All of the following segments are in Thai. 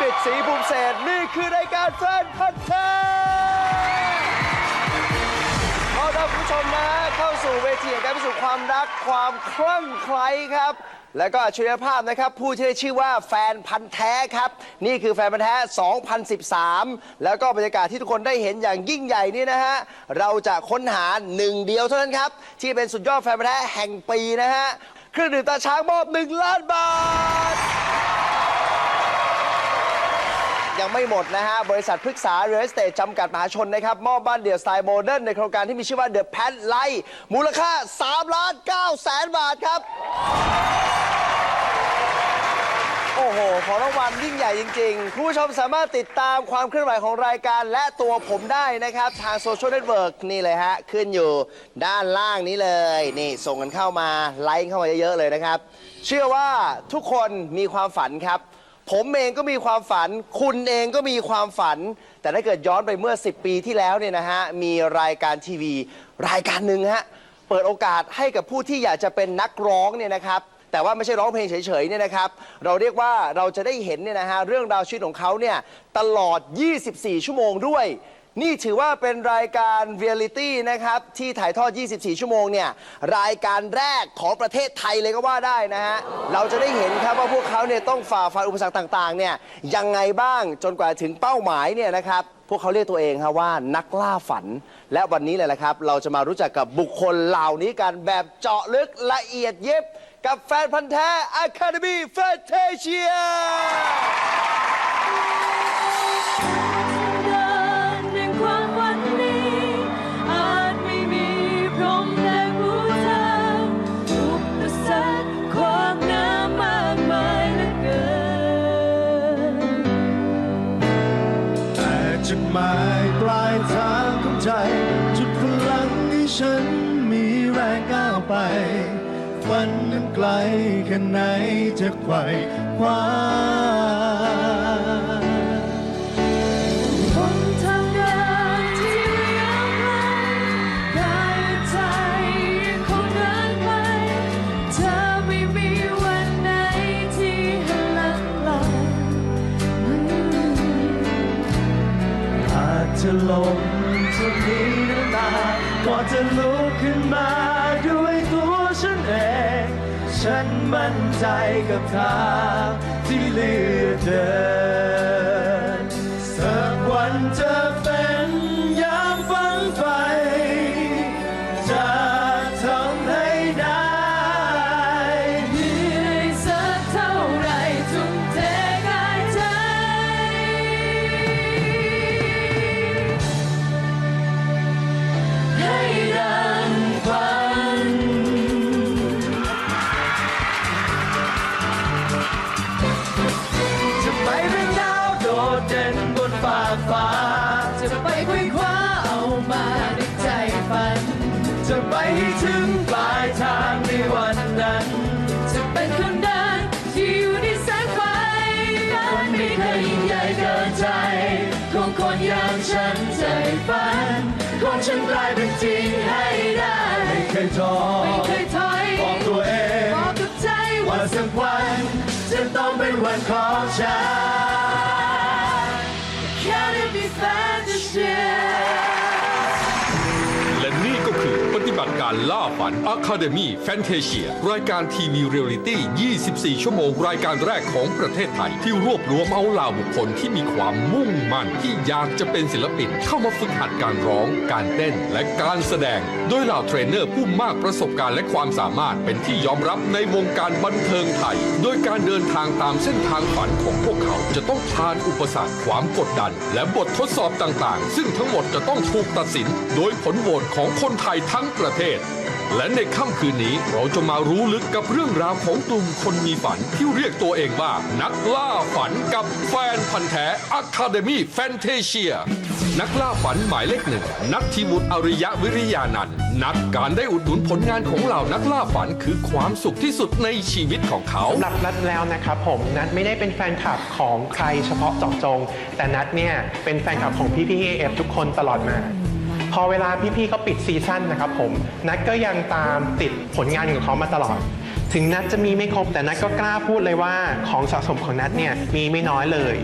กฤษศรีภูมิเศษนี่คือรายการแฟนพันธ์แท้ขอต้อนรับคุณผู้ชมนะเข้าสู่เวทีแห่งการพิสูจน์ความรักความคลั่งไคล้ครับ แล้วก็อัจฉริยภาพนะครับ ผู้ที่ได้ชื่อว่าแฟนพันธ์แท้ครับ นี่คือแฟนพันธ์แท้ 2013 แล้วก็บรรยากาศที่ทุกคนได้เห็นอย่างยิ่งใหญ่นี่นะฮะ เราจะค้นหาหนึ่งเดียวเท่านั้นครับ ที่เป็นสุดยอดแฟนพันธ์แท้แห่งปีนะฮะเครื่องดื่มตาช้างมอบ 1 ล้านบาท ยังไม่หมดนะฮะ บริษัทพฤกษาเรสเต e จำกัดมหาชนนะครับ มอบบ้านเดี่ยวสไตล์โมเดิร์นในโครงการที่มีชื่อว่า The Pet Light มูลค่า3ล้าน9แสนบาทครับ โอ้โห ของรางวัลยิ่งใหญ่จริงๆคุณผู้ชมสามารถติดตามความเคลื่อนไหวของรายการและตัวผมได้นะครับ ทางโซเชียลเน็ตเวิร์กนี่เลยฮะ ขึ้นอยู่ด้านล่างนี้เลย นี่ส่งกันเข้ามา ไลค์เข้ามาเยอะๆเลยนะครับ เชื่อว่าทุกคนมีความฝันครับ ผมเองก็มีความฝัน คุณเองก็มีความฝัน แต่ถ้าเกิดย้อนไปเมื่อ 10 ปีที่แล้วเนี่ยนะฮะ มีรายการทีวี รายการหนึ่งฮะ เปิดโอกาสให้กับผู้ที่อยากจะเป็นนักร้องเนี่ยนะครับ แต่ว่าไม่ใช่ร้องเพลงเฉยๆเนี่ยนะครับ เราเรียกว่าเราจะได้เห็นเนี่ยนะฮะเรื่องราวชีวิตของเขาเนี่ยตลอด 24 ชั่วโมงด้วย นี่ถือว่าเป็นรายการเรียลิตี้นะครับ ที่ถ่ายทอด 24 ชั่วโมงเนี่ย รายการแรกของประเทศไทยเลยก็ว่าได้นะฮะ เราจะได้เห็นครับว่าพวกเขาเนี่ยต้องฝ่าฟันอุปสรรคต่างๆเนี่ยยังไงบ้างจนกว่าถึงเป้าหมายเนี่ยนะครับ พวกเขาเรียกตัวเองครับว่านักล่าฝัน และวันนี้เลยละครับ เราจะมารู้จักกับบุคคลเหล่านี้กันแบบเจาะลึกละเอียดยิบกับแฟนพันธ์แท้ Academy Fantasia ไป ฝันนั้นไกลแค่ไหนจะไขว่คว้าบนทางเดินที่ยากลกายและใจยังคงเดินไปเธอไม่มีวันไหนที่หลังหลังอาจจะลมจะมีน้ำตาก่อนจะลุ ฉันมั่นใจกับทางที่เลือกเดินสักวันจะ ฉันกลายเป็นจริงให้ได้ ไม่เคยท้อไม่เคยถอยบอกตัวเองบอกกับใจว่าว่าสักวันจะต้องเป็นวันของฉัน การล่าฝัน Academy Fantasia รายการทีวีเรียลลิตี้ 24 ชั่วโมงรายการแรกของประเทศไทย ที่รวบรวมเอาเหล่าบุคคลที่มีความมุ่งมั่น ที่อยากจะเป็นศิลปินเข้ามาฝึกหัดการร้อง การเต้น และการแสดง โดยเหล่าเทรนเนอร์ผู้มากประสบการณ์และความสามารถเป็นที่ยอมรับในวงการบันเทิงไทย โดยการเดินทางตามเส้นทางฝันของพวกเขาจะต้องผ่านอุปสรรคความกดดัน และบททดสอบต่างๆ ซึ่งทั้งหมดจะต้องถูกตัดสิน โดยผลโหวตของคนไทยทั้งประเทศ และในค่ำคืนนี้เราจะมารู้ลึกกับเรื่องราวของกลุ่มคนมีฝันที่เรียกตัวเองว่านักล่าฝันกับแฟนพันธ์แท้ Academy Fantasia นักล่าฝันหมายเลขหนึ่งนักทีมุตอริยะวิริยานันท์นักการได้อุดหนุนผลงานของเหล่านักล่าฝันคือความสุขที่สุดในชีวิตของเขา สำหรับนัดแล้วนะครับผมนัดไม่ได้เป็นแฟนคลับของใครเฉพาะเจาะจง แต่นัดเนี่ยเป็นแฟนคลับของพี่พี่เอฟทุกคนตลอดมา พอเวลาพี่ๆเขาปิดซีซั่นนะครับผมนัดก็ยังตามติดผลงานของเขามาตลอด ถึงนัดจะมีไม่ครบแต่นัดก็กล้าพูดเลยว่าของสะสมของนัดเนี่ยมีไม่น้อยเลย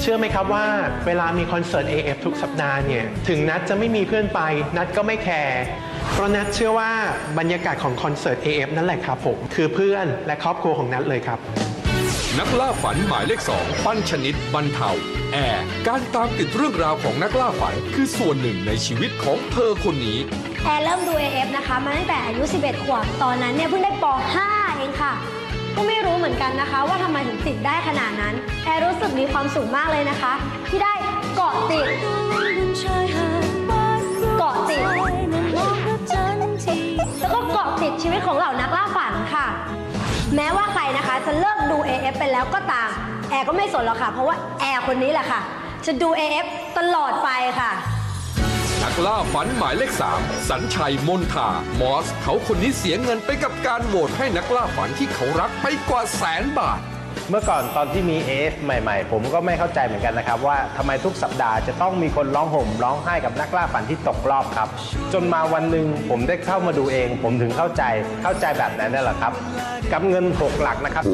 เชื่อไหมครับว่าเวลามีคอนเสิร์ต AF ทุกสัปดาห์เนี่ยถึงนัดจะไม่มีเพื่อนไป นัดก็ไม่แคร์เพราะนัดเชื่อว่าบรรยากาศของคอนเสิร์ต AF นั่นแหละครับผมคือเพื่อนและครอบครัวของนัดเลยครับ นักล่าฝันหมายเลขสองปั้นชนิดบรรเทาแอร์การตามติดเรื่องราวของนักล่าฝันคือส่วนหนึ่งในชีวิตของเธอคนนี้ แอร์เริ่มดู AF นะคะมาตั้งแต่อายุ 11 ขวบ ตอนนั้นเนี่ยเพิ่งได้ป .5 เองค่ะ ก็ไม่รู้เหมือนกันนะคะ ว่าทำไมถึงติดได้ขนาดนั้น แอร์รู้สึกมีความสุขมากเลยนะคะ ที่ได้เกาะติดเกาะติดแล้วก็เกาะติดชีวิตของเหล่านักล่าฝัน แม้ว่าใครนะคะจะเลิกดู AF ไปแล้วก็ตาม แอร์ก็ไม่สนหรอกค่ะ เพราะว่าแอร์คนนี้แหละค่ะ จะดู AF ตลอดไปค่ะ นักล่าฝันหมายเลขสามสัญชัยมนทามอส เขาคนนี้เสียเงินไปกับการโหวตให้นักล่าฝันที่เขารักไปกว่าแสนบาท เมื่อก่อนตอนที่มี AF ใหม่ๆ ผมก็ไม่เข้าใจเหมือนกันนะครับ ว่าทำไมทุกสัปดาห์จะต้องมีคนร้องห่มร้องไห้กับนักล่าฝันที่ตกรอบครับ จนมาวันหนึ่งผมได้เข้ามาดูเอง ผมถึงเข้าใจเข้าใจแบบนั้นนั่นแหละครับ กับเงิน6หลักนะครับ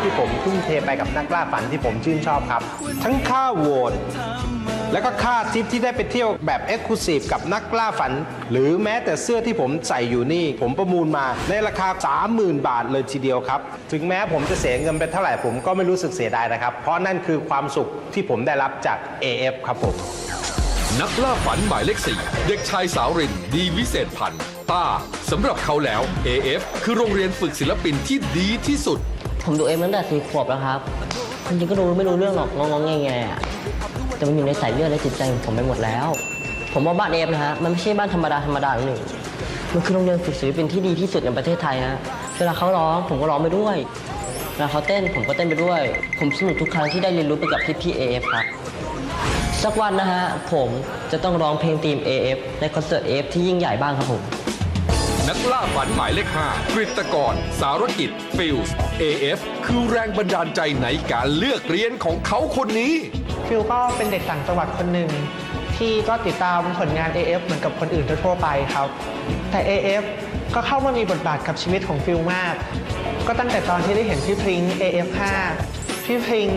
ที่ผมทุ่มเทไปกับนักล่าฝันที่ผมชื่นชอบครับ ทั้งค่าโหวต แล้วก็ค่าทริปที่ได้ไปเที่ยวแบบเอ็กซ์คลูซีฟกับนักล่าฝัน หรือแม้แต่เสื้อที่ผมใส่อยู่นี่ ผมประมูลมาในราคา 30,000 บาทเลยทีเดียวครับ ถึงแม้ผมจะเสียเงินไปเท่าไหร่ผมก็ไม่รู้สึกเสียดายนะครับ เพราะนั่นคือความสุขที่ผมได้รับจาก AF ครับผม นักล่าฝันหมายเลขสี่เด็กชายสาวรินดีวิเศษพันธ์ต้าสำหรับเขาแล้ว AF คือโรงเรียนฝึกศิลปินที่ดีที่สุด ผมดูเอ็มตั้งแต่สี่ขวบแล้วครับจริงๆก็ดูไม่รู้เรื่องหรอกงองๆแงๆอะ แต่มันอยู่ในสายเลือดและจิตใจของผมไปหมดแล้ว ผมว่าบ้านเอฟนะฮะมันไม่ใช่บ้านธรรมดาธรรมดาหนึ่งมันคือโรงเรียนฝึกศิลปินที่ดีที่สุดในประเทศไทยฮะเวลาเขาร้องผมก็ร้องไปด้วยเวลาเขาเต้นผมก็เต้นไปด้วย ผมสนุกทุกครั้งที่ได้เรียนรู้ไปกับพี่พี่เอฟครับสักวันนะฮะ ผมจะต้องร้องเพลงทีม AF ในคอนเสิร์ต AF ที่ยิ่งใหญ่บ้างครับผม นักล่าฝันหมายเลข5กฤตกร สารกิจฟิลส์ AF คือแรงบันดาลใจในการเลือกเรียนของเขาคนนี้ ฟิลก็เป็นเด็กต่างจังหวัดคนหนึ่งที่ก็ติดตามผลงาน AF เหมือนกับคนอื่นทั่วไปครับ แต่ AF ก็เข้ามามีบทบาทกับชีวิตของฟิลมาก ก็ตั้งแต่ตอนที่ได้เห็นพี่พริ้ง AF 5 พี่พริ้ง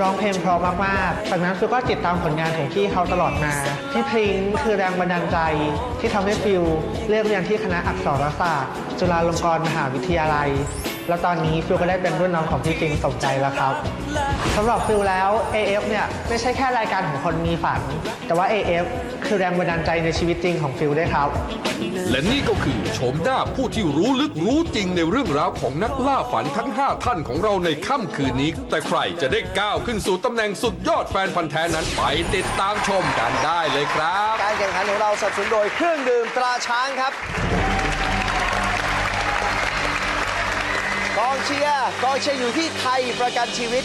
ร้องเพลงเพราะมากๆจากนั้นฟิลก็ติดตามผลงานของพี่เขาตลอดมา พี่พริ้งคือแรงบันดาลใจที่ทำให้ฟิลเลือกเรียนที่คณะอักษรศาสตร์ จุฬาลงกรณ์มหาวิทยาลัย แล้วตอนนี้ฟิลก็ได้เป็นรุ่นน้องของพี่พริ้งสมใจแล้วครับสำหรับฟิลแล้ว AF เนี่ยไม่ใช่แค่รายการของคนมีฝัน แต่ว่า AF คือแรงบันดาลใจในชีวิตจริงของฟิลด้วยครับ และนี่ก็คือโฉมหน้าผู้ที่รู้ลึกรู้จริงในเรื่องราวของนักล่าฝันทั้ง 5 ท่านของเราในค่ำคืนนี้ แต่ใครจะได้ก้าวขึ้นสู่ตำแหน่งสุดยอดแฟนพันธ์แท้นั้นไปติดตามชมกันได้เลยครับ การแข่งขันของเราสนับสนุนโดยเครื่องดื่มตราช้างครับ องเชียร์กองเชียร์อยู่ที่ไทยประกันชีวิต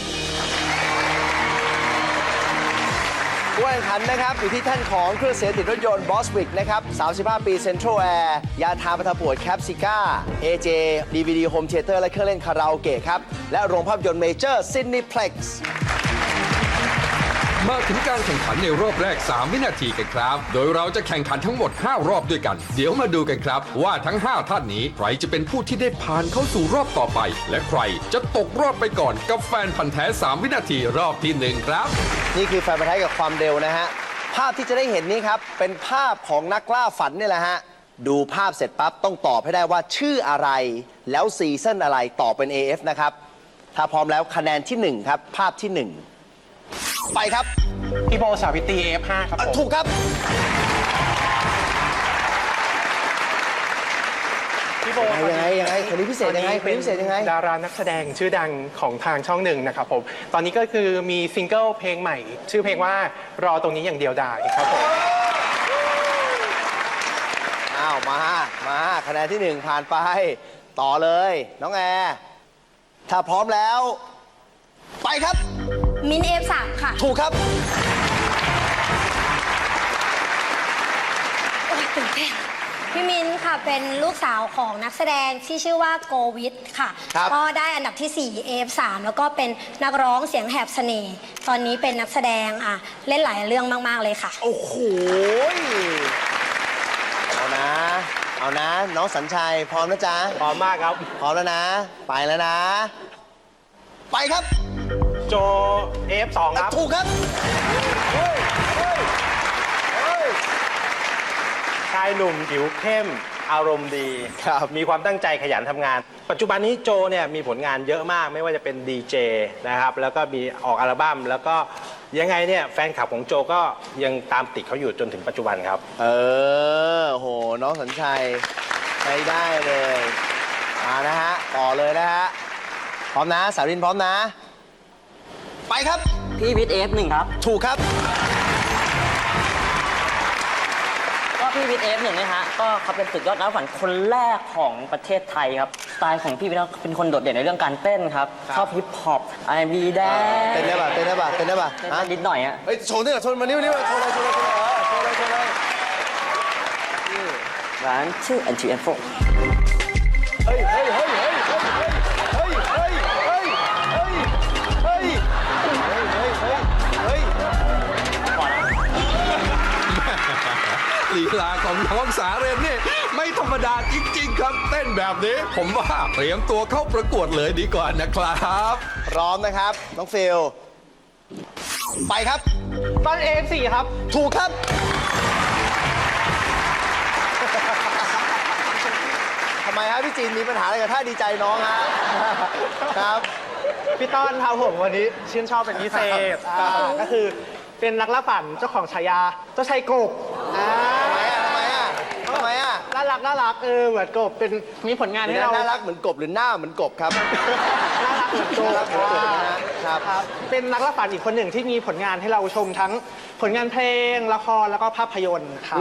ผู้แข่งขันนะครับอยู่ที่ท่านของเครื่องเสียงติดรถยนต์บอสวิกนะครับ 35 ปีเซ็นทรัลแอร์ยาทาประปวดแคปซิก้า AJ DVD Home Theater และเครื่องเล่นคาราโอเกะครับ และโรงภาพยนตร์เมเจอร์ซินนีเพล็กซ์ มาถึงการแข่งขันในรอบแรก 3 วินาทีกันครับ โดยเราจะแข่งขันทั้งหมด 5 รอบด้วยกัน เดี๋ยวมาดูกันครับ ว่าทั้ง 5 ท่านนี้ ใครจะเป็นผู้ที่ได้ผ่านเข้าสู่รอบต่อไป และใครจะตกรอบไปก่อนกับแฟนพันธ์แท้ 3 วินาทีรอบที่ 1 ครับ นี่คือแฟนพันธ์แท้กับความเร็วนะฮะ ภาพที่จะได้เห็นนี้ครับ เป็นภาพของนักล่าฝันนี่แหละฮะ ดูภาพเสร็จปั๊บต้องตอบให้ได้ว่าชื่ออะไร แล้วซีซั่นอะไรต่อเป็น AF นะครับ ถ้าพร้อมแล้วคะแนนที่ 1 ครับ ภาพที่ 1 ไปครับพี่โบสาวิตรี F5 ครับอะผมถูกครับ พี่โบยังไงยังไงคนนี้พิเศษยังไงคนนี้พิเศษยังไง ดารานักแสดงชื่อดังของทางช่องหนึ่งนะครับผมตอนนี้ก็คือมีซิงเกิลเพลงใหม่ ชื่อเพลงว่ารอตรงนี้อย่างเดียวได้ครับผมอ้าวมา มาคะแนนที่1ผ่านไป ต่อเลย น้องแอร์ถ้าพร้อมแล้ว ไปครับ มิน F3 ค่ะ ถูกครับ โอ้ยตื่นเต้นพี่มินค่ะเป็นลูกสาวของนักแสดงที่ชื่อว่าโกวิทค่ะ ครับ ก็ได้อันดับที่4 F3 แล้วก็เป็นนักร้องเสียงแหบเสน่ห์ตอนนี้เป็นนักแสดงอะเล่นหลายเรื่องมาก ๆ เลยค่ะ โอ้โหเอานะ เอานะ น้องสัญชัย พร้อมนะจ๊ะ พร้อมมากครับ พร้อมแล้วนะ ไปแล้วนะ ไปครับ โจ F2 ครับ ถูกครับ ชายหนุ่มผิวเข้มอารมณ์ดี ครับมีความตั้งใจขยันทำงาน ปัจจุบันนี้โจเนี่ยมีผลงานเยอะมากไม่ว่าจะเป็นดีเจนะครับ แล้วก็มีออกอัลบั้มแล้วก็ยังไงเนี่ยแฟนคลับของโจก็ยังตามติดเขาอยู่จนถึงปัจจุบันครับ เออ โห น้องสัญชัยใช้ได้เลยมานะฮะ ต่อเลยนะฮะ พร้อมนะ สาวรินพร้อมนะ ไปครับ พี่วิทย์เอฟหนึ่งครับ ถูกครับ ก็พี่วิทย์เอฟหนึ่งนะฮะ ก็เขาเป็นสุดยอดนักฝันคนแรกของประเทศไทยครับ สไตล์ของพี่วิทย์เป็นคนโดดเด่นในเรื่องการเต้นครับครับ ชอบฮิปฮอปไอบีแดนเต้นได้ป่ะเต้นได้ป่ะเต้นได้ป่ะเต้นฮะได้นิดหน่อยอะเฮ้ยโชว์นี่หน่อยโชว์มานี่มานี่มาโชว์เลยโชว์เลยโชว์เลยเออโชว์เลยโชว์เลยร้านชื่อ N T F เฮ้ยเฮ้ยเฮ้ยเฮ้ยเฮ้ย ลีลาของน้องสาเรนนี่ไม่ธรรมดาจริง ๆ ครับเต้นแบบนี้ ผมว่าเตรียมตัวเข้าประกวดเลยดีกว่านะครับ พร้อมนะครับ น้องฟิลไปครับตอน AF4 ครับ ถูกครับ ทำไมฮะพี่จีนมีปัญหาอะไรกับท่าดีใจน้องฮะ ครับ พี่ต้อนครับผมวันนี้ชื่นชอบเป็นพิเศษอ่าก็คือเป็นนักล่าฝันเจ้าของฉายาเจ้าชายกบอ่า ทำไมอะทำไมอะทำไมอะ น่ารักน่ารักเออเหมือนกบเป็นมีผลงานให้เรา น่ารักเหมือนกบหรือหน้าเหมือนกบครับ น่ารักเหมือนกบน่ารักเหมือนกบนะฮะครับ ครับเป็นนักล่าฝันอีกคนหนึ่งที่มีผลงานให้เราชมทั้งผลงานเพลงละครแล้วก็ภาพยนตร์ครับ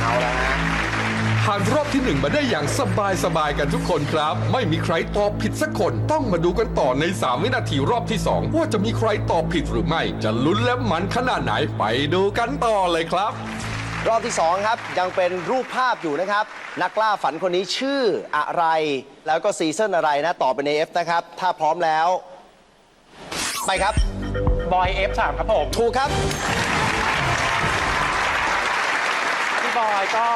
เอาละฮะ ผ่านรอบที่หนึ่งมาได้อย่างสบายสบายๆกันทุกคนครับ ไม่มีใครตอบผิดสักคนต้องมาดูกันต่อใน 3 วินาทีรอบที่ 2 ว่าจะมีใครตอบผิดหรือไม่ จะลุ้นและมันขนาดไหนไปดูกันต่อเลยครับ รอบที่ 2 ครับ ยังเป็นรูปภาพอยู่นะครับ นักล่าฝันคนนี้ชื่ออะไร แล้วก็ซีซั่นอะไรนะต่อเป็น AF นะครับ ถ้าพร้อมแล้ว ไปครับ บอย F3 ครับผม ถูกครับ พี่บอยก็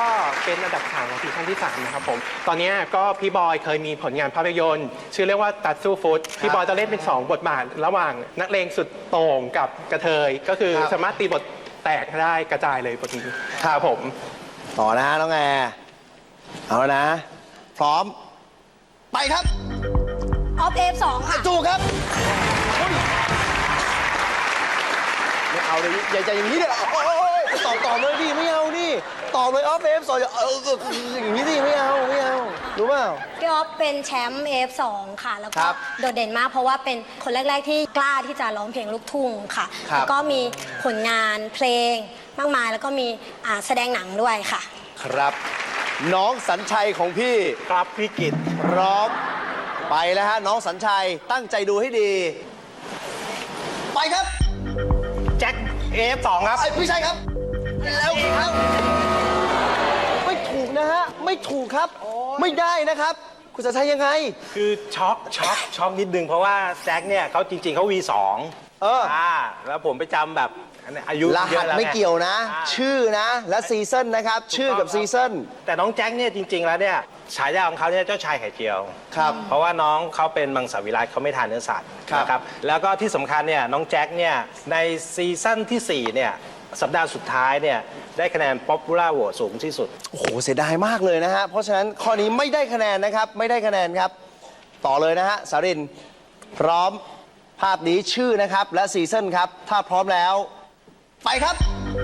เป็นอันดับสามของซีซั่นที่ 3 นะครับผม ตอนนี้ก็พี่บอยเคยมีผลงานภาพยนตร์ ชื่อเรียกว่าตัดสู้ฟุตพี่บอยจะเล่นเป็น 2 บทบาท ระหว่างนักเลงสุดโต่งกับกระเทย ก็คือครับ สามารถตีบท แตกได้กระจายเลยบทนี้ครับผม ต่อนะฮะน้องแอร์เอาแล้วนะ พร้อม ไปครับออฟเอฟสองค่ะถูกครับอุ๊ยไม่เอาเลยอย่าอย่าอย่างนี้เดี๋ยวโอ้ยตอบตอบเลยดิไม่เอาดิตอบเลยออฟเอฟสองอย่าเอออย่างนี้ดิไม่เอาไม่เอา รู้เปล่า พี่ออฟเป็นแชมป์ F2 ค่ะ แล้วคก็รับโดดเด่นมากเพราะว่าเป็นคนแรก ๆ ที่กล้าที่จะร้องเพลงลูกทุ่งค่ะ ครับ แล้วก็มีผลงานเพลงมากมาย แล้วก็มีอ่าแสดงหนังด้วยค่ะ ครับ น้องสัญชัยของพี่ครับพี่กิตพร้อม ไปแล้วฮะ น้องสัญชัยตั้งใจดูให้ดี ไปครับ แจ็ค F2 ครับ ไอ้พี่ชัยครับ แล้วครับไม่ถูกนะ ฮะ ไม่ถูกครับ ไม่ได้นะครับ คุณสัญชัยยังไง คือช็อกช็อกช็อกนิดนึงเพราะว่าแจ็คเนี่ยเขาจริง ๆเขา V2 เอออ่าแล้วผมไปจำแบบอันนี้อายุรเยหัสอะแล้วไม่งเกี่ยวนะอ่าชื่อนะ และซีซั่นนะครับ ชื่อกับซีซั่นแต่น้องแจ็คเนี่ยจริง ๆ แล้วเนี่ยฉายาของเขาเนี่ยเจ้าชายไข่เจียว ครับ เพราะว่าน้องเขาเป็นมังสวิรัตเขาไม่ทานเนื้อสัตว์ครับ นะครับแล้วก็ที่สำคัญเนี่ยน้องแจ็คเนี่ยในซีซั่นที่4เนี่ย สัปดาห์สุดท้ายเนี่ยได้คะแนน popular vote สูงที่สุด โอ้โหเสียดายมากเลยนะฮะ เพราะฉะนั้นข้อนี้ไม่ได้คะแนนนะครับ ไม่ได้คะแนนครับ ต่อเลยนะฮะสารินพร้อมภาพนี้ชื่อนะครับและซีซั่นครับ ถ้าพร้อมแล้ว ไปครับ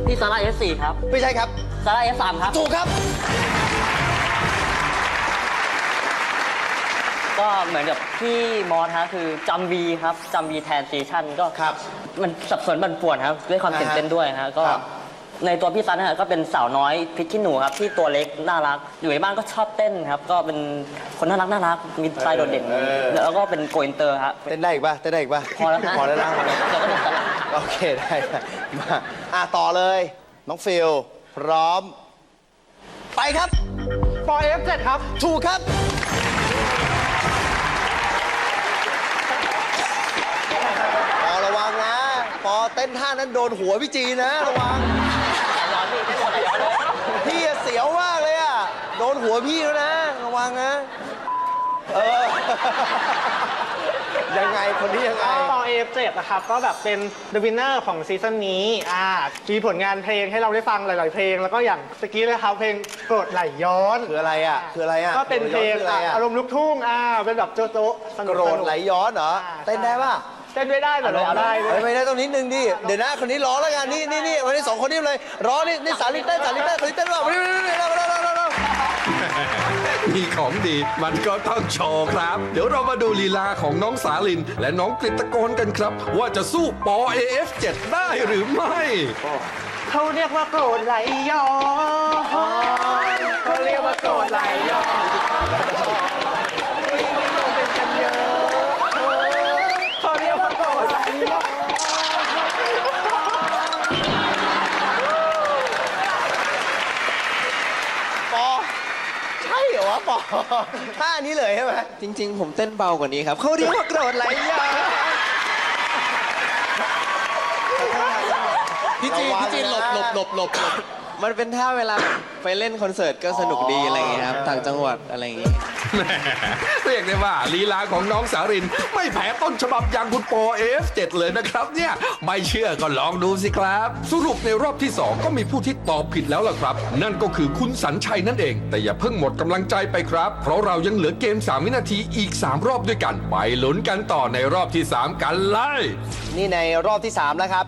พี่ซาร่า F4 ครับ ไม่ใช่ครับซาร่า F3 ครับ ถูกครับ ก็เหมือนกับพี่มอสฮะคือจำวีครับจำวีแทนซีชั่นก็ครับ มันสับสนบันป่วนครับด้วยความอ่าฮะตื่นเต้นด้วยฮะก็ครับ ในตัวพี่ซันนะฮะก็เป็นสาวน้อยพริกขี้หนูครับที่ตัวเล็กน่ารัก อยู่ในบ้านก็ชอบเต้นครับ ก็เป็นคนน่ารักน่ารักมีสไตล์โดดเด่นแล้วก็เป็นโกอินเตอร์ครับเต้นได้อีกป่ะเต้นได้อีกป่ะพอแล้วฮะพอแล้วนะเดี๋ยวก็โดนสลับโอเคได้ได้มาอะต่อเลย น้องฟิลพร้อม ไปครับบอย F7 ครับ ถูกครับ ปอระวังนะ ปอเต้นท่านั้นโดนหัวพี่จีนะระวังพี่อะเสียวมากเลยอะ โดนตัวพี่แล้วนะ ระวังนะ เออ ยังไงคนนี้ยังไง ก็ปอ AF7 นะครับ ก็แบบเป็น The Winner ของซีซั่นนี้อ่ามีผลงานเพลงให้เราได้ฟังหลาย ๆ เพลง แล้วก็อย่างตะกี้เลยครับเพลงโกรธไหลย้อน คืออะไรอะ คืออะไรอะก็เป็นเพลงคืออะไรอะอารมณ์ลูกทุ่งอ่าเป็นแบบโจ๊ะโจ๊ะสนุโกรธไหลย้อนเหรอ อ่า เต้นได้ป่ะ เต้นไม่ได้แต่ร้องได้เฮ้ยไม่ได้ต้องนิดนึงดิ เดี๋ยวนะคนนี้ร้องแล้วกันนี่นี่นี่วันนี้สองคนนี้เลยร้องนี่นี่สาลิเต้นสาลิเต้นสาลิเต้นร้องนี่นี่นี่ร้องร้องร้องร้องร้องมีของดีมันก็ต้องโชว์ครับ เดี๋ยวเรามาดูลีลาของน้องสาลิน และน้องกฤตกรกันครับ ว่าจะสู้ปอ AF7 ได้หรือไม่ เขาเรียกว่าโกรธไหลย้อนเขาเรียกว่าโกรธไหลย้อน ท่านี้เลยใช่ไหมจริง ๆ ผมเต้นเบากว่านี้ครับเขาเรียกว่าโกรธไหลย้อนพี่จีนระวังพี่จีนหลบนะหลบหลบหลบหลบมันเป็นท่าเวลา ไปเล่นคอนเสิร์ตก็สนุกดีอะไรอย่างเงี้ยครับต่างจังหวัดอะไรอย่างงี้แหมเรียกได้ว่าลีลาของน้องสาริน ไม่แพ้ต้นฉบับอย่างคุณปอ F7 เลยนะครับเนี่ยไม่เชื่อก็ลองดูสิครับ สรุปในรอบที่ 2 ก็มีผู้ที่ตอบผิดแล้วล่ะครับ นั่นก็คือคุณสัญชัยนั่นเอง แต่อย่าเพิ่งหมดกำลังใจไปครับ เพราะเรายังเหลือเกม 3 วินาทีอีก 3 รอบด้วยกันไปลุ้นกันต่อในรอบที่ 3 กันเลย นี่ในรอบที่ 3 แล้วครับ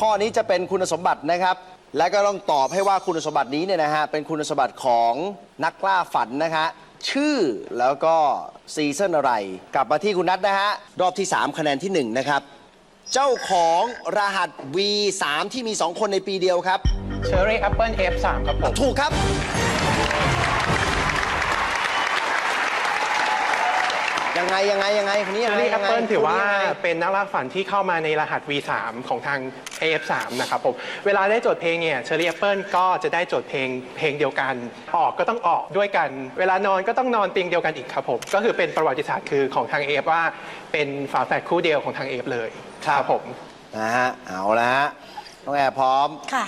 ข้อนี้จะเป็นคุณสมบัตินะครับ และก็ต้องตอบให้ว่าคุณสมบัตินี้เนี่ยนะฮะเป็นคุณสมบัติของนักล่าฝันนะคะ ชื่อแล้วก็ซีซั่นอะไร กลับมาที่คุณนัทนะฮะรอบที่ 3 คะแนนที่ 1 นะครับ เจ้าของรหัส V3 ที่มี 2 คนในปีเดียวครับ เชอร์รี่แอปเปิล F3 ครับผม ถูกครับ ยังไงยังไงยังไงคนนี้เชยัองไงรี่แอยัปงไงเปิลถือว่าคนนี้ยังไง เป็นนักล่าฝันที่เข้ามาในรหัส V3 ของทาง AF3 นะครับผม เวลาได้โจทย์เพลงเนี่ยเชอรี่แอปเปิลก็จะได้โจทย์เพลงเพลงเดียวกัน ออกก็ต้องออกด้วยกัน เวลานอนก็ต้องนอนเตียงเดียวกันอีกครับผม ก็คือเป็นประวัติศาสตร์คือของทาง AF ว่าเป็นฝาแฝดคู่เดียวของทาง AF เลยครับ ผม นะฮะเอาละฮะน้องแอร์พร้อม ค่ะ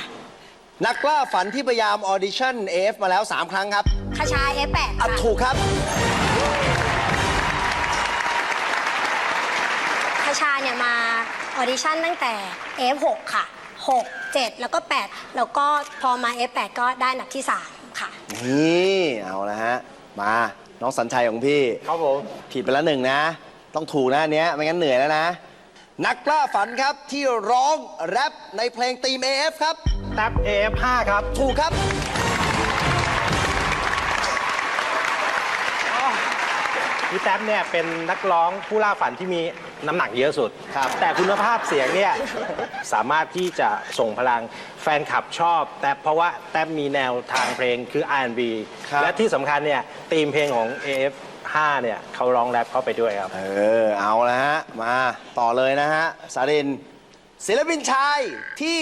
นักล่าฝันที่พยายามออดิชั่น AF มาแล้ว 3 ครั้งครับคาชา F8 อะค่ะถูกครับ ชาเนี่ยมาออดิชั่นตั้งแต่ F6 ค่ะ 6 7 แล้วก็ 8 แล้วก็พอมา F8 ก็ได้อันดับที่ 3 ค่ะ นี่เอาละฮะ มาน้องสัญชัยของพี่ ครับผม ผิดไปแล้วหนึ่งนะ ต้องถูกนะอันเนี้ยไม่งั้นเหนื่อยแล้วนะ นักล่าฝันครับที่ร้องแรปในเพลงตีม AF ครับ แท็บ AF5 ครับ ถูกครับ พี่แท็บเนี่ยเป็นนักร้องผู้ล่าฝันที่มีน้ำหนักเยอะสุดครับแต่คุณภาพเสียงเนี่ย สามารถที่จะส่งพลังแฟนคลับชอบ แต่เพราะว่าแท็บมีแนวทางเพลงคือ R&B ครับ และที่สำคัญเนี่ยธีมเพลงของ AF5 เนี่ยเขาร้องแรปเข้าไปด้วยครับ เออ เอาละฮะ มาต่อเลยนะฮะ สาริน ศิลปินชายที่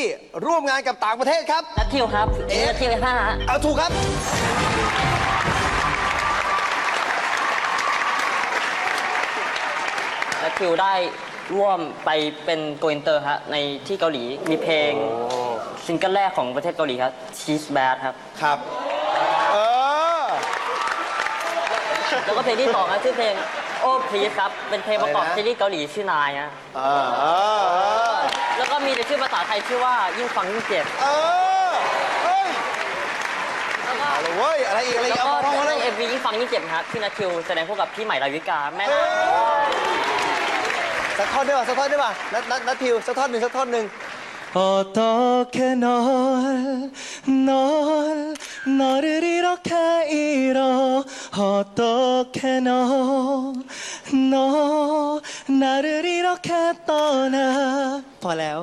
ร่วมงานกับต่างประเทศครับ นัททิวครับเอ๊ะนัททิวห้าฮะเอาถูกครับ นัททิวได้ร่วมไปเป็นโกอินเตอร์ฮะในที่เกาหลีมีเพลงซิงเกิลแรกของประเทศเกาหลีครับ Cheese Bad ครับ ครับ เออ แล้วก็เพลงที่สองครับชื่อเพลงโอ้พลีครับ เป็นเพลงประกอบอะไรนะ ซีรีส์เกาหลีชื่อนายฮะเออเออเออแล้วก็มีในชื่อภาษาไทยชื่อว่ายิ่งฟังยิ่งเจ็บเออเฮ้ยแล้วก็ เอาเลยเว้ย อะไรอีก อะไรอีกแล้วเอาก็มาเอามาในเลยเอ็มวียิ่งฟังยิ่งเจ็บครับที่นัททิวแสดงคู่กับพี่ใหม่ดาวิกาแม่นาค สักท่อนได้ป่ะสักท่อนได้ป่ะนัดนัดนัดทิวสักท่อนหนึ่งสักท่อนหนึ่ง 어떻게 널, 널, 너를 이렇게 잃어 어떻게 너, 너 나를 이렇게 떠나 พอแล้ว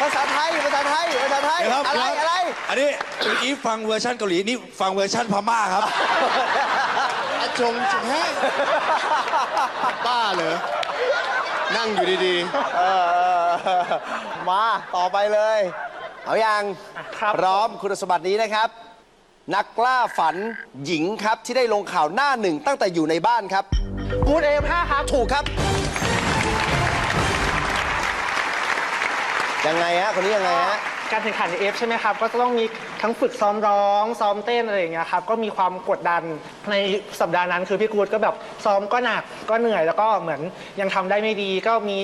ภาษาไทย ภาษาไทย ภาษาไทย เดี๋ยวครับ อะไร เดี๋ยว อะไร อันนี้เมื่อกี้ฟังเวอร์ชันเกาหลีนี่ฟังเวอร์ชันพม่าครับ อาจงจะแห้งบ้าเหรอ นั่งอยู่ดีเออเออเออมาต่อไปเลย เอายังครับ พร้อมคุณสมบัตินี้นะครับ นักล่าฝันหญิงครับที่ได้ลงข่าวหน้าหนึ่งตั้งแต่อยู่ในบ้านครับ กูด AF5 ครับถูกครับ ยังไงฮะคนนี้ยังไงฮะ การแข่งขัน AF ใช่ไหมครับ ก็จะต้องมีทั้งฝึกซ้อมร้อง ซ้อมเต้นอะไรอย่างเงี้ยครับ ก็มีความกดดันในสัปดาห์นั้น คือพี่กูดก็แบบซ้อมก็หนักก็เหนื่อยแล้วก็เหมือนยังทำได้ไม่ดี ก็มี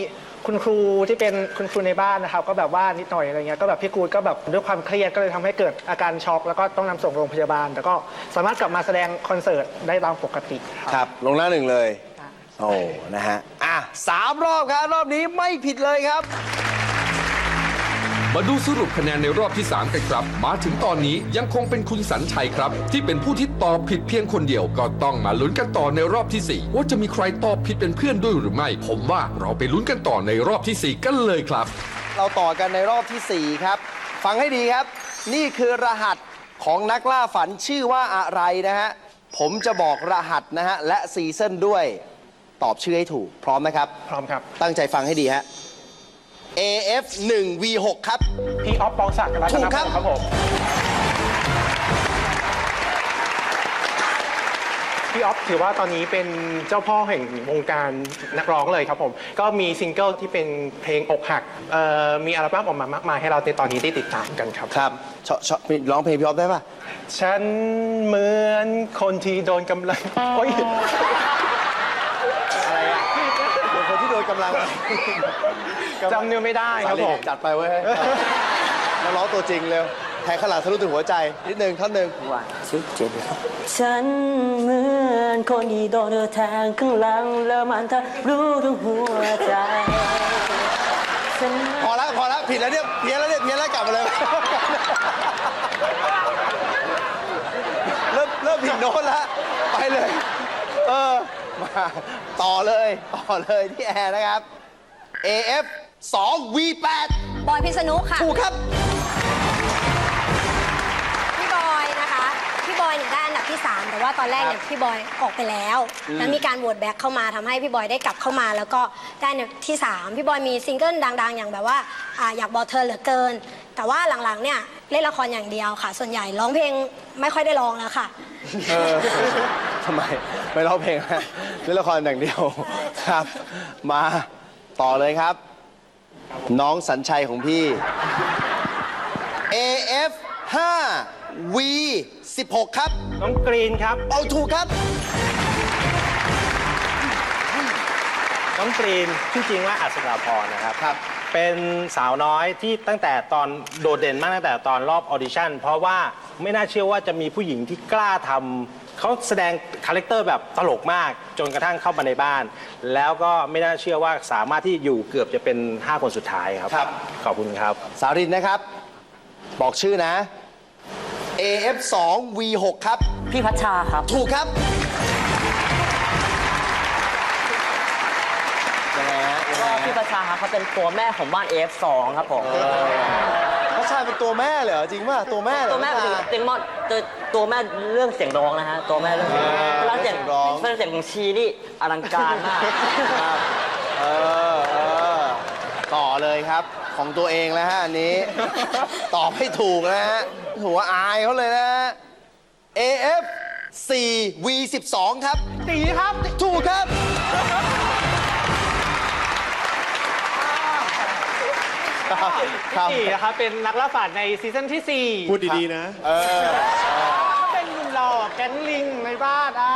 คุณครูที่เป็นคุณครูในบ้านนะครับ ก็แบบว่านิดหน่อยอะไรเงี้ยก็แบบพี่กูดก็แบบด้วยความเครียดก็เลยทำให้เกิดอาการช็อกแล้วก็ต้องนำส่งโรงพยาบาล แต่ก็สามารถกลับมาแสดงคอนเสิร์ตได้ตามปกติครับครับลงหน้าหนึ่งเลยโอ้นะฮะอะสามรอบครับรอบนี้ไม่ผิดเลยครับ มาดูสรุปคะแนนในรอบที่ 3 กันครับ มาถึงตอนนี้ยังคงเป็นคุณสันชัยครับ ที่เป็นผู้ที่ตอบผิดเพียงคนเดียวก็ต้องมาลุ้นกันต่อในรอบทีสี่4 ว่าจะมีใครตอบผิดเป็นเพื่อนด้วยหรือไม่ ผมว่าเราไปลุ้นกันต่อในรอบทีสี่4 กันเลยครับ เราต่อกันในรอบทีสี่ 4 ครับ ฟังให้ดีครับ นี่คือรหัสของนักล่าฝันชื่อว่าอะไรนะฮะผมจะบอกรหัสนะฮะและซีซั่นด้วย ตอบชื่อให้ถูกพร้อมนะครับ พร้อมครับ ตั้งใจฟังให้ดีฮะ AF 1 V 6ครับ พี่ออฟปองศักดิ์รัตนถูกพครับงศ์ครับผมพี่ออฟถือว่าตอนนี้เป็นเจ้าพ่อแห่งวงการนักร้องเลยครับผม ก็มีซิงเกิลที่เป็นเพลงอกหักเอ่อมีอัลบั้มออกมามากมายให้เราในตอนนี้ได้ติดตามกันครับ ครับชอบชอบร้องเพลงพี่ออฟได้ปะฉันเหมือนคนที่โดนกำลังโอ๊ยอะไรอะเป็นคนที่โดนกำลัง จำเนื้อไม่ได้ครับผม จัดไปเว้ยนักร้องตัวจริงเร็วแทงขางหลังทะลุถึงหัวใจ นิดนึงท่อนหนึ่งฉันเหมือนคนที่โดนเธอแทงข้างหลังแล้วมันทะรู้ทั้งหัวใจฉันพอแล้วพอแล้วผิดแล้วเนี่ยเพี้ยนแล้วเนี่ยเพี้ยนแล้วกลับมาเลย เริ่มเริ่มผิดโน้ตแล้วไปเลย เออมาต่อเลย ต่อเลยที่แอร์นะครับ AF 2 V8 บอยพิษณุค่ะ ถูกครับ พี่บอยนะคะ พี่บอยเนี่ยได้อันดับที่ 3 แต่ว่าตอนแรกเนี่ยพี่บอยออกไปแล้ว แล้วมีการโหวตแบ็คเข้ามาทำให้พี่บอยได้กลับเข้ามา แล้วก็ได้อันดับที่ 3 พี่บอยมีซิงเกิลดัง ๆ อย่างแบบว่าอ่าอยากบอกเธอเหลือเกิน แต่ว่าหลังๆเนี่ยเล่นละครอย่างเดียวค่ะ ส่วนใหญ่ร้องเพลงไม่ค่อยได้ร้องแล้วค่ะ เออทำไม ไม่ร้องเพลงฮะเล่นละครอย่างเดียวครับ มาต่อเลยครับ น้องสัญชัยของพี่ AF 5 V 16ครับ น้องกรีนครับ เอาถูกครับ น้องกรีนที่จริงว่าอัศราพรนะครับ ครับ เป็นสาวน้อยที่ตั้งแต่ตอนโดดเด่นมากตั้งแต่ตอนรอบออดิชั่น เพราะว่าไม่น่าเชื่อว่าจะมีผู้หญิงที่กล้าทำ เขาแสดงคาแรคเตอร์แบบตลกมากจนกระทั่งเข้ามาในบ้าน แล้วก็ไม่น่าเชื่อว่าสามารถที่อยู่เกือบจะเป็น 5 คนสุดท้ายครับ ครับ ขอบคุณครับ สารินนะครับ บอกชื่อนะ AF 2 V 6 ครับ พี่พัชชาครับ ถูกครับยังไงฮะยังไงก็ฮะพี่พัชชาครับเขาเป็นตัวแม่ของบ้าน F2 ครับผม พัชชาเป็นตัวแม่เลยเหรอจริงป่ะตัวแม่เหรอตัวแม่พัชเป็นชาเป็นมอด ตัวตัวแม่เรื่องเสียงร้องนะฮะตัวแม่เรื่องเสียงร้องเออเวลาเสียงเรื่องเสียงร้องเวลาเสียงของชีนี่อลังการมากครับเออเออต่อเลยครับของตัวเองแล้วฮะอันนี้ ตอบให้ถูกนะฮะหัวอายเขาเลยนะฮะ AF 4 V 12ครับตีครับถูกครับ ครับตีนะครับเป็นนักล่าฝันในซีซั่นที่ 4 พูดดีๆนะ เออ ก๊งลิงในบ้านอะ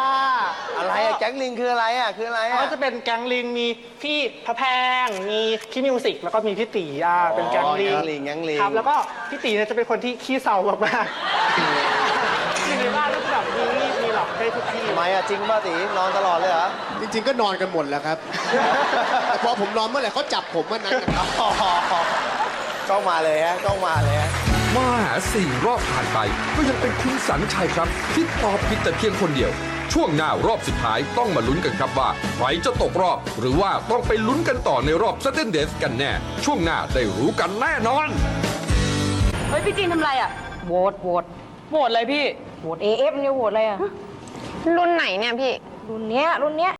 อะไรอะแก๊งลิงคืออะไรอะคืออะไรอะก็จะเป็นแก๊งลิงมีพี่พระแพงมีพี่มิวสิกแล้วก็มีพี่ตีอะเป็นแก๊งลิงแก๊งลิงแก๊งลิง ครับแล้วก็พี่ตีเนี่ยจะเป็นคนที่ขี้เศร้ามากๆอยู่ในบ้านแล้วก็แบบมีมีดมีหลอกได้ทุกที่ ทำไมอะจริงป่ะตีนอนตลอดเลยเหรอจริงๆ ก็นอนกันหมดแล้วครับ แต่พอผมนอนเมื่อไหร่เขาจับผมเมื่อนั้นนะครับ กล้องมาเลยฮะกล้องมาเลยฮะ มาหาสี่รอบผ่านไป ก็ยังเป็นคุณสันชัยครับ ที่ตอบผิดแต่เพียงคนเดียว ช่วงหน้ารอบสุดท้ายต้องมาลุ้นกันครับว่าใครจะตกรอบ หรือว่าต้องไปลุ้นกันต่อในรอบ s เ d นเดสกันแน่ ช่วงหน้าได้รู้กันแน่นอน เฮ้ย พี่จีนทำไรอะโหวตโหวตโหวตอะไรพี่ โหวต AF เนี่ยโหวตอะไรอะ รุ่นไหนเนี่ยพี่ รุ่นเนี้ยรุ่นเนี้ย